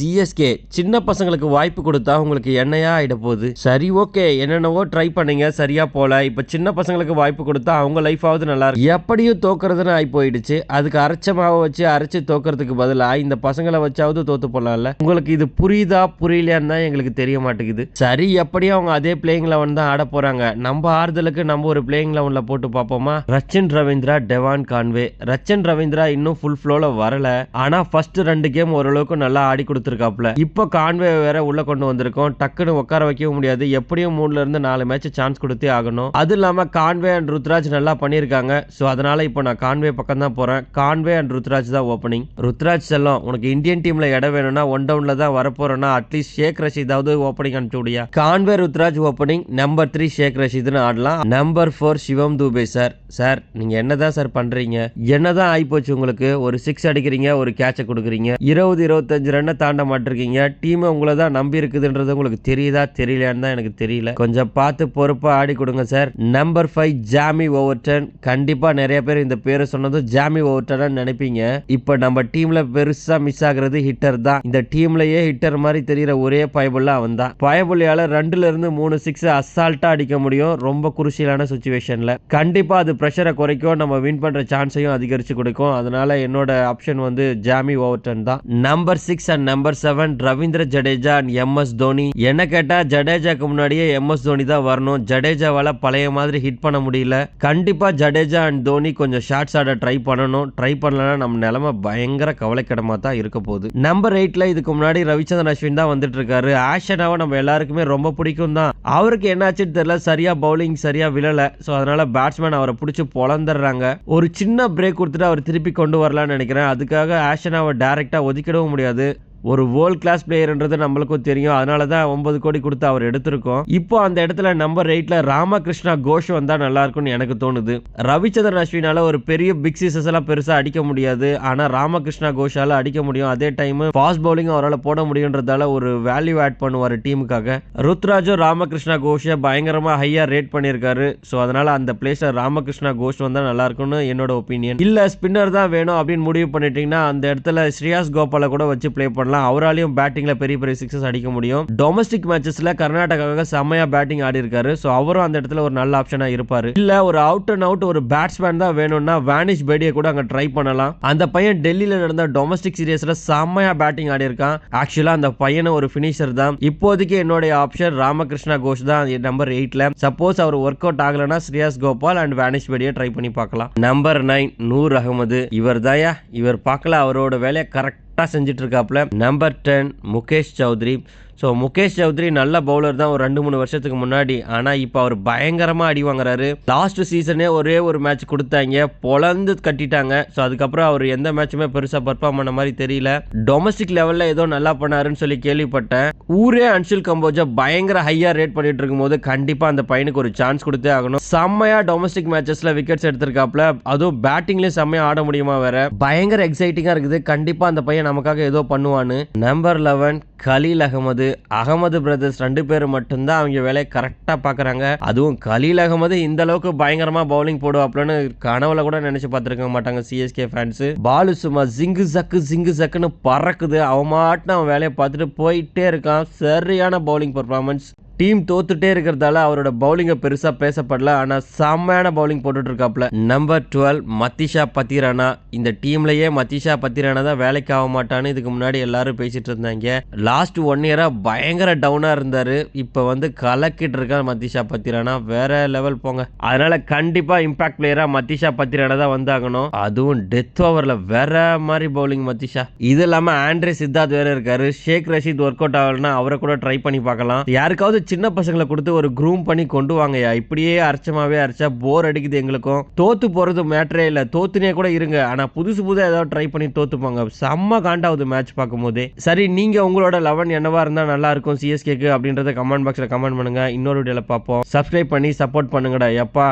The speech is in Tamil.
சிஎஸ்கே சின்ன பசங்களுக்கு வாய்ப்பு கொடுத்தா உங்களுக்கு என்னையா ஆகிட போகுது? சரி ஓகே. என்னென்னவோ ட்ரை பண்ணுங்க. சரியா போல. இப்ப சின்ன பசங்களுக்கு வாய்ப்பு கொடுத்தா அவங்க லைஃபாவது நல்லா இருக்கும். எப்படியும் தோக்குறதுன்னு ஆகி போயிடுச்சு அதுக்கு அரைச்ச மாவை வச்சு அரைச்சு தோக்குறதுக்கு பதிலா இந்த பசங்களை வச்சாவது தோத்து போடலாம்ல? உங்களுக்கு இது புரியுதா? புரியலையான்னு தான் எங்களுக்கு தெரிய மாட்டேங்குது. சரி எப்படியும் அவங்க அதே பிளேயிங் லெவன் தான் ஆட போறாங்க. நம்ம ஆறுதலுக்கு நம்ம ஒரு பிளேயிங் லெவன்ல போட்டு பார்ப்போமா? Rachin Ravindra Devon Conway. Rachin Ravindra இன்னும் ஃபுல் ஃப்ளோவில் வரல. ஆனா ஃபர்ஸ்ட் ரெண்டு கேம் ஓரளவுக்கு நல்லா ஆடி கொடுத்துருக்காப்புல. இப்போ கான்வே வேற உள்ள கொண்டு வந்திருக்கோம். டக்குன்னு உட்கார வைக்கவும் முடியாது. எப்படியும் மூணுல இருந்து நாலு மேட்ச் சான்ஸ் கொடுத்தே ஆகணும். அது இல்லாம கான்வே அண்ட் ருத்ராஜ் நல்லா பண்ணியிருக்காங்க. ஸோ அதனால இப்போ நான் கான்வே பக்கம் தான் போறேன். கான்வே அண்ட் ருத்ராஜ் தான் ஓப்பனிங் ருத்ராஜ் செல்லம் உனக்கு இந்தியன் டீம்ல இடம் வேணும்னா ஒன் டவுன்ல தான் வரப்போறேன்னா அட்லீஸ்ட் ஷேக் ரஷீதாவது ஓப்பனிங் அனுப்பிச்சு Conway Ruturaj opening number three Shaik ரஷீத்னு ஆடலாம். Number four Shivam Dube sir sir நீங்க என்னதான் சார் பண்றீங்க? என்னதான் ஆயிப்போச்சு உங்களுக்கு? ஒரு சிக்ஸ் அடிக்கிறீங்க ஒரு கேட்சை கொடுக்குறீங்க. இருபது இருபத்தஞ்சு ரன்னை தாண்ட மாட்டிருக்கீங்க டீம் உங்களை தான் நம்பி இருக்குதுன்றது உங்களுக்கு தெரியுதா தெரியலையான்னு தான் எனக்கு தெரியல. கொஞ்சம் பார்த்து பொறுப்பா ஆடி கொடுங்க sir number five Jamie Overton கண்டிப்பா நிறைய பேர் இந்த பேரை சொன்னதும் ஜாமி ஓவர்டன் நினைப்பீங்க. இப்போ நம்ம டீம்ல பெருசா மிஸ் ஆகுறது ஹிட்டர் தான். இந்த டீம்லயே ஹிட்டர் மாதிரி தெரியுற ஒரே பயபுள்ள அவன் தான். பயபுள்ளியால் ரெண்டுல இருந்து மூணு சிக்ஸ் அசால்ட்டா அடிக்க முடியும். ரொம்ப குருசியலான சுச்சுவேஷன்ல கண்டிப்பா அது ப்ரெஷரை குறைக்கும். நம்ம வின் பண்ற சான்ஸையும் அதிகரிச்சு கொடுக்கும். அதனால என்னோட ஆப்ஷன் வந்து ஜாமி ஓவர்டன் தான். Number six and number number seven Ravindra Jadeja and M S Dhoni. என்ன கேட்டா ஜடேஜாக்கு முன்னாடியே எம் எஸ் தோனி தான் வரணும். ஜடேஜாவால பழைய மாதிரி ஹிட் பண்ண முடியல. கண்டிப்பா ஜடேஜா அண்ட் தோனி கொஞ்சம் ஷார்ட்ஸ் ஆட ட்ரை பண்ணணும். ட்ரை பண்ணலன்னா நம்ம நிலைமை பயங்கர கவலைக்கிடமா தான் இருக்க போகுது. நம்பர் எயிட்ல இதுக்கு முன்னாடி ரவிச்சந்திரன் அஸ்வின் தான் வந்துட்டு இருக்காரு ஆஷனாவை நம்ம எல்லாருக்குமே ரொம்ப பிடிக்கும் தான். அவருக்கு என்னாச்சுன்னு தெரியல. சரியா பவுலிங் சரியா விழல. ஸோ அதனால பேட்ஸ்மேன் அவரை பிடிச்சி பொழந்துடுறாங்க. ஒரு சின்ன பிரேக் கொடுத்துட்டு அவர் திருப்பி கொண்டு வரலாம்னு நினைக்கிறேன். அதுக்காக ஆஷனாவை டேரெக்டாக ஒதுக்கிடவும் முடியாது. ஒரு வேர்ல்ட் கிளாஸ் பிளேயர்ன்றது நம்மளுக்கும் தெரியும். அதனால தான் ஒன்பது கோடி கொடுத்து அவர் எடுத்திருக்கோம். இப்போ அந்த இடத்துல நம்பர் எயிட்ல ராமகிருஷ்ணா கோஷ் வந்தா நல்லா இருக்கும்னு எனக்கு தோணுது. ரவிச்சந்திரன் அஸ்வினால ஒரு பெரிய பிக் சீசஸ் எல்லாம் பெருசா அடிக்க முடியாது. ஆனா ராமகிருஷ்ணா கோஷால அடிக்க முடியும். அதே டைம் ஃபாஸ்ட் பவுலிங் அவரால் போட முடியுன்றதால ஒரு வேல்யூ ஆட் பண்ணுவார் டீமுக்காக ருத்ராஜும் ராமகிருஷ்ணா கோஷை பயங்கரமா ஹையா ரேட் பண்ணியிருக்காரு. ஸோ அதனால அந்த பிளேஸ்ல ராமகிருஷ்ணா கோஷ் வந்தா நல்லா இருக்கும்னு என்னோட ஒப்பீனியன் இல்ல ஸ்பின்னர் தான் வேணும் அப்படின்னு முடிவு பண்ணிட்டீங்கன்னா அந்த இடத்துல ஸ்ரீயாஸ் கோபாலை கூட வச்சு பிளே பண்ணலாம். அவராலையும் பேட்டிங்கில் பெரிய பெரிய சிக்ஸஸ் அடிக்க முடியும். டொமஸ்டிக் மேட்சஸில் கர்நாடகாவுக்கு செம்மையா பேட்டிங் ஆடி இருக்காரு ஸோ அவரும் அந்த இடத்துல ஒரு நல்ல ஆப்ஷனாக இருப்பார். இல்லை ஒரு அவுட் அண்ட் அவுட் ஒரு பேட்ஸ்மேன் தான் வேணும்னா வேனிஷ் பேடியை கூட அங்கே ட்ரை பண்ணலாம். அந்த பையன் டெல்லியில் நடந்த டொமஸ்டிக் சீரியஸில் செம்மையா பேட்டிங் ஆடி இருக்கான் ஆக்சுவலாக அந்த பையனும் ஒரு ஃபினிஷர் தான். இப்போதைக்கு என்னுடைய ஆப்ஷன் ராமகிருஷ்ணா கோஷ் தான். நம்பர் எயிட்டில் சப்போஸ் அவர் ஒர்க் அவுட் ஆகலைன்னா ஸ்ரீயாஸ் கோபால் அண்ட் வேனிஷ் பேடியை ட்ரை பண்ணி பார்க்கலாம். நம்பர் நைன் நூர் அகமது இவர் தாயா இவர் பார்க்கல. அவரோட வேலையை கரெக்ட் கரெக்டாக செஞ்சுட்டு இருக்காப்புல. Number ten Mukesh Choudhary. So Mukesh Choudhary நல்ல பவுலர் தான் ஒரு ரெண்டு மூணு வருஷத்துக்கு முன்னாடி. ஆனால் இப்போ அவர் பயங்கரமாக அடி வாங்குறாரு. லாஸ்ட் சீசனே ஒரே ஒரு மேட்ச் கொடுத்தாங்க. பொலந்து கட்டிட்டாங்க. ஸோ அதுக்கப்புறம் அவர் எந்த மேட்சுமே பெருசாக பர்ஃபார்ம் பண்ண மாதிரி தெரியல. டொமஸ்டிக் லெவலில் ஏதோ நல்லா பண்ணாருன்னு சொல்லி கேள்விப்பட்டேன். ஊரே அன்ஷில் கம்போஜா பயங்கர ஹையாக ரேட் பண்ணிட்டு இருக்கும்போது கண்டிப்பாக அந்த பையனுக்கு ஒரு சான்ஸ் கொடுத்தே ஆகணும். செம்மையாக டொமஸ்டிக் மேட்சஸில் விக்கெட்ஸ் எடுத்திருக்காப்ல அதுவும் பேட்டிங்லேயும் செம்மையாக ஆட முடியுமா வேற? பயங்கர எக்ஸைட்டிங்காக இருக்குது. கண்டிப்பாக அந்த பையன் நமக்காக ஏதோ பண்ணுவான்னு. Number eleven Khaleel Ahmed Ahmed brothers ரெண்டு பேர் மட்டும்தான் அவங்க வேலையை கரெக்டாக பார்க்குறாங்க. அதுவும் கலீல் அகமது இந்த அளவுக்கு பயங்கரமாக பவுலிங் போடுவாப்லன்னு கனவுல கூட நினைச்சு பார்த்துருக்க மாட்டாங்க சிஎஸ்கே ஃபேன்ஸு பாலு சும்மா ஜிங்கு ஜக்கு ஜிங்கு ஜக்குன்னு பறக்குது. அவன் மாட்டின அவன் வேலையை பார்த்துட்டு போயிட்டே இருக்கான். சரியான பவுலிங் பர்ஃபார்மன்ஸ் டீம் தோத்துட்டே இருக்கிறதால அவரோட பவுலிங்கை பெருசாக பேசப்படல. ஆனால் செம்மையான பவுலிங் போட்டுட்டு நம்பர் டுவெல் மத்திஷா பத்திரானா. இந்த டீம்லயே மத்திஷா பத்திரானா தான் வேலைக்கு ஆக மாட்டான்னு இதுக்கு முன்னாடி எல்லாரும் பேசிட்டு இருந்தாங்க லாஸ்ட் ஒன் இயராக பயங்கர டவுனாக இருந்தார். இப்போ வந்து கலக்கிட்டு இருக்கான் மத்திஷா பத்திரானா. வேற லெவல் போங்க. அதனால கண்டிப்பாக இம்பாக்ட் பிளேயராக மத்திஷா பத்திரானா தான் வந்தாகணும். அதுவும் டெத் ஓவரில் வேற மாதிரி பவுலிங் மத்திஷா. இது இல்லாமல் ஆண்ட்ரே சித்தார்த் வேற இருக்காரு. ஷேக் ரஷீத் ஒர்க் அவுட் ஆகலன்னா அவரை கூட ட்ரை பண்ணி பார்க்கலாம். யாருக்காவது சின்ன பசங்களை கொடுத்து ஒரு க்ரூம் பண்ணி கொண்டு வாங்கய்யா. இப்படியே அரைச்சமாவே அரைச்சா போர் அடிக்குது எங்களுக்கும். தோத்து போகிறது மேட்டரே இல்லை. தோத்துனே கூட இருங்க. ஆனால் புதுசு புதுசாக ஏதாவது ட்ரை பண்ணி தோத்துப்பாங்க. செம்ம காண்டாவது மேட்ச் பார்க்கும்போது. சரி நீங்கள் உங்களோட லெவன் என்னவா இருந்தால் நல்லா இருக்கும். சிஎஸ்கேக்கு அப்படின்றத கமெண்ட் பாக்ஸில் கமெண்ட் பண்ணுங்க. இன்னொரு வீடியோவில் பார்ப்போம். சப்ஸ்கிரைப் பண்ணி சப்போர்ட் பண்ணுங்கடா எப்பா